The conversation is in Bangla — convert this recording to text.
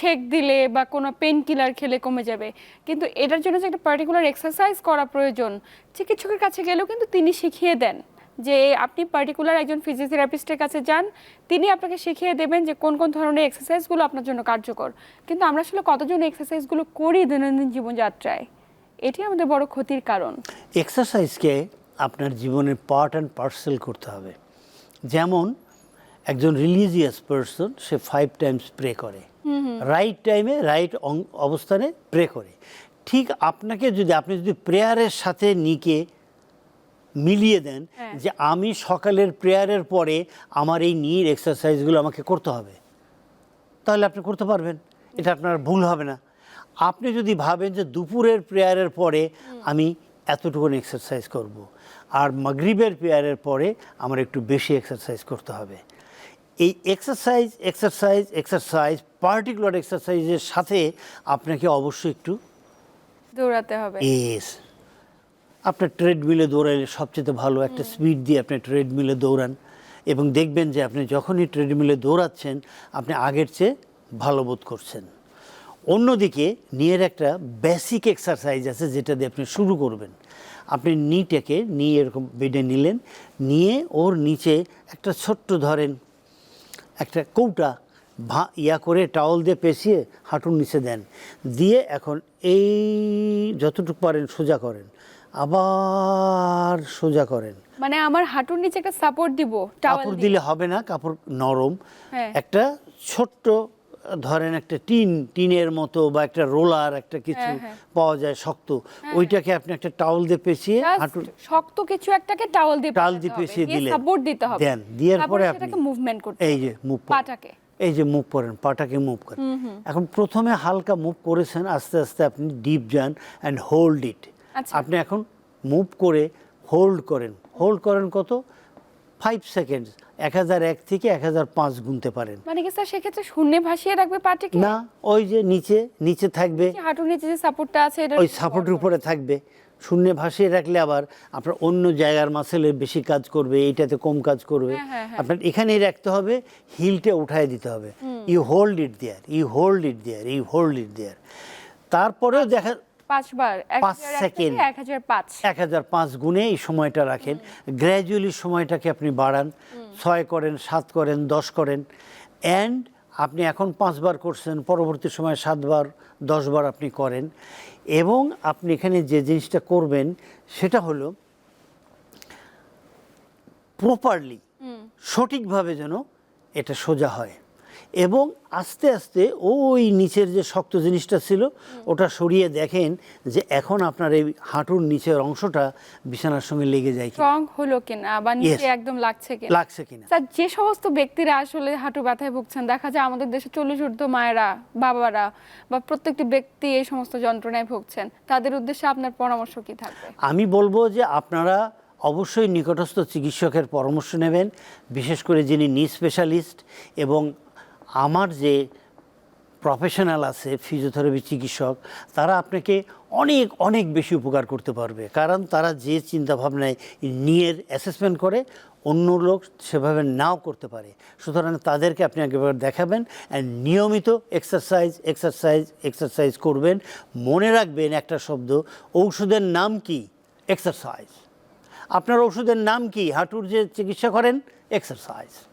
শেক দিলে বা কোনো পেন কিলার খেলে কমে যাবে। কিন্তু এটার জন্য যে একটা পার্টিকুলার এক্সারসাইজ করা প্রয়োজন, চিকিৎসকের কাছে গেলেও কিন্তু তিনি শিখিয়ে দেন যে আপনি পার্টিকুলার একজন ফিজিওথেরাপিস্টের কাছে যান, তিনি আপনাকে শিখিয়ে দেবেন যে কোন কোন ধরনের এক্সারসাইজগুলো আপনার জন্য কার্যকর। কিন্তু আমরা আসলে কতজন এক্সারসাইজগুলো করি দৈনন্দিন জীবনযাত্রায়? এটি আমাদের বড় ক্ষতির কারণ। এক্সারসাইজকে আপনার জীবনের পার্ট অ্যান্ড পার্সেল করতে হবে। যেমন, একজন রিলিজিয়াস পার্সন সে ফাইভ টাইমস প্রে করে। রাইট টাইমে রাইট অবস্থানে প্রে করে ঠিক আপনাকে যদি আপনি যদি প্রেয়ারের সাথে নিকে মিলিয়ে দেন হ্যাঁ। যে আমি সকালের প্রেয়ারের পরে আমার এই নির এক্সারসাইজগুলো আমাকে করতে হবে তাহলে আপনি করতে পারবেন এটা আপনার ভুল হবে না আপনি যদি ভাবেন যে দুপুরের প্রেয়ারের পরে আমি এতটুকুন এক্সারসাইজ করব। আর মাগরিবের প্রেয়ারের পরে আমার একটু বেশি এক্সারসাইজ করতে হবে এই এক্সারসাইজ এক্সারসাইজ এক্সারসাইজ পার্টিকুলার এক্সারসাইজের সাথে আপনাকে অবশ্যই একটু দৌড়াতে হবে। এস আপনার ট্রেডমিলে দৌড়াইলে সবচেয়ে ভালো একটা স্পিড দিয়ে আপনি ট্রেডমিলে দৌড়ান এবং দেখবেন যে আপনি যখনই ট্রেডমিলে দৌড়াচ্ছেন আপনি আগের চেয়ে ভালো বোধ করছেন। অন্যদিকে নিয়ের একটা বেসিক এক্সারসাইজ আছে যেটা দিয়ে আপনি শুরু করবেন। আপনি নিটাকে নিয়ে এরকম বেডে নিলেন নিয়ে ওর নিচে একটা ছোট্ট ধরেন একটা কৌটা ভা ইয়া করে টাওয়াল দিয়ে পেঁচিয়ে হাঁটুর নিচে দেন। দিয়ে এখন এই যতটুকু পারেন সোজা করেন। আবার সোজা করেন। মানে আমার হাঁটুর নিচে একটা সাপোর্ট দিব কাপড় দিলে হবে না কাপড় নরম। হ্যাঁ। একটা ছোট্ট ধরেন একটা টিন টিনের মতো বা একটা রোলার একটা কিছু হ্যাঁ, হ্যাঁ। পাওয়া যায় শক্ত। ওইটাকে আপনি একটা টাওয়াল দিয়ে পেঁচিয়ে হাঁটুর শক্ত কিছু একটাকে টাওয়াল দিয়ে টাল দিয়ে পেঁচিয়ে দিলেন সাপোর্ট দিতে হবে। দেন দেওয়ার পরে আপনি মুভমেন্ট করতে এই যে মুভ পাটাকে। এই যে মুভ করেন পাটাকে মুভ করেন। এখন প্রথমে হালকা মুভ করেছেন আস্তে আস্তে আপনি ডিপ যান অ্যান্ড হোল্ড ইট। আপনি এখন মুভ করে হোল্ড করেন। হোল্ড করেন কত? ফাইভ সেকেন্ড এক হাজার এক থেকে এক হাজার পাঁচ গুনতে পারেন। মানে কি স্যার সেক্ষেত্রে শূন্যে ভাসিয়ে রাখবে পাটাকে না ওই যে নিচে নিচে থাকবে। হাঁটুর নিচে যে সাপোর্টটা আছে এটা ওই সাপোর্টের উপরে থাকবে। শূন্যে ভাসিয়ে রাখলে আবার আপনার অন্য জায়গার মাসেলে বেশি কাজ করবে এইটাতে কম কাজ করবে। হ্যাঁ, হ্যাঁ, হ্যাঁ। আপনার এখানেই রাখতে হবে হিলটা উঠায় দিতে হবে। You hold it there you hold it there you hold it there তারপরেও দেখা পাঁচবার পাঁচ সেকেন্ড। এক হাজার পাঁচ। এক হাজার পাঁচ গুণে এই সময়টা রাখেন। গ্র্যাজুয়ালি সময়টাকে আপনি বাড়ান। ছয় করেন সাত করেন দশ করেন। অ্যান্ড আপনি এখন পাঁচবার করছেন পরবর্তী সময় সাতবার দশবার আপনি করেন। এবং আপনি এখানে যে জিনিসটা করবেন সেটা হলো প্রপারলি সঠিকভাবে যেন এটা সোজা হয়। এবং আস্তে আস্তে ওই নিচের যে শক্ত জিনিসটা ছিল ওটা সরিয়ে দেখেন যে এখন আপনার এই হাঁটুর নিচের অংশটা বিছানার সঙ্গে লেগে যায় স্ট্রং হলো কিনা বা নিচে একদম লাগছে কিনা? লাগছে কিনা। স্যার যে সমস্ত ব্যক্তিরা আসলে হাঁটু ব্যথায় ভুগছেন দেখা যায় আমাদের দেশে চল্লিশ ঊর্ধ্ব মায়েরা বাবারা বা প্রত্যেকটি ব্যক্তি এই সমস্ত যন্ত্রণায় ভুগছেন তাদের উদ্দেশ্যে আপনার পরামর্শ কি থাকবে? আমি বলব যে আপনারা অবশ্যই নিকটস্থ চিকিৎসকের পরামর্শ নেবেন বিশেষ করে যিনি নি স্পেশালিস্ট এবং আমার যে প্রফেশনাল আছে ফিজিওথেরাপি চিকিৎসক, তারা আপনাকে অনেক অনেক বেশি উপকার করতে পারবে। কারণ তারা যে চিন্তাভাবনায় নিয়ের অ্যাসেসমেন্ট করে, অন্য লোক সেভাবে নাও করতে পারে। সুতরাং তাদেরকে আপনি একবার দেখাবেন অ্যান্ড নিয়মিত এক্সারসাইজ এক্সারসাইজ এক্সারসাইজ করবেন। মনে রাখবেন একটা শব্দ, ঔষধের নাম কি? এক্সারসাইজ আপনার ওষুধের নাম কি? হাঁটুর যে চিকিৎসা করেন এক্সারসাইজ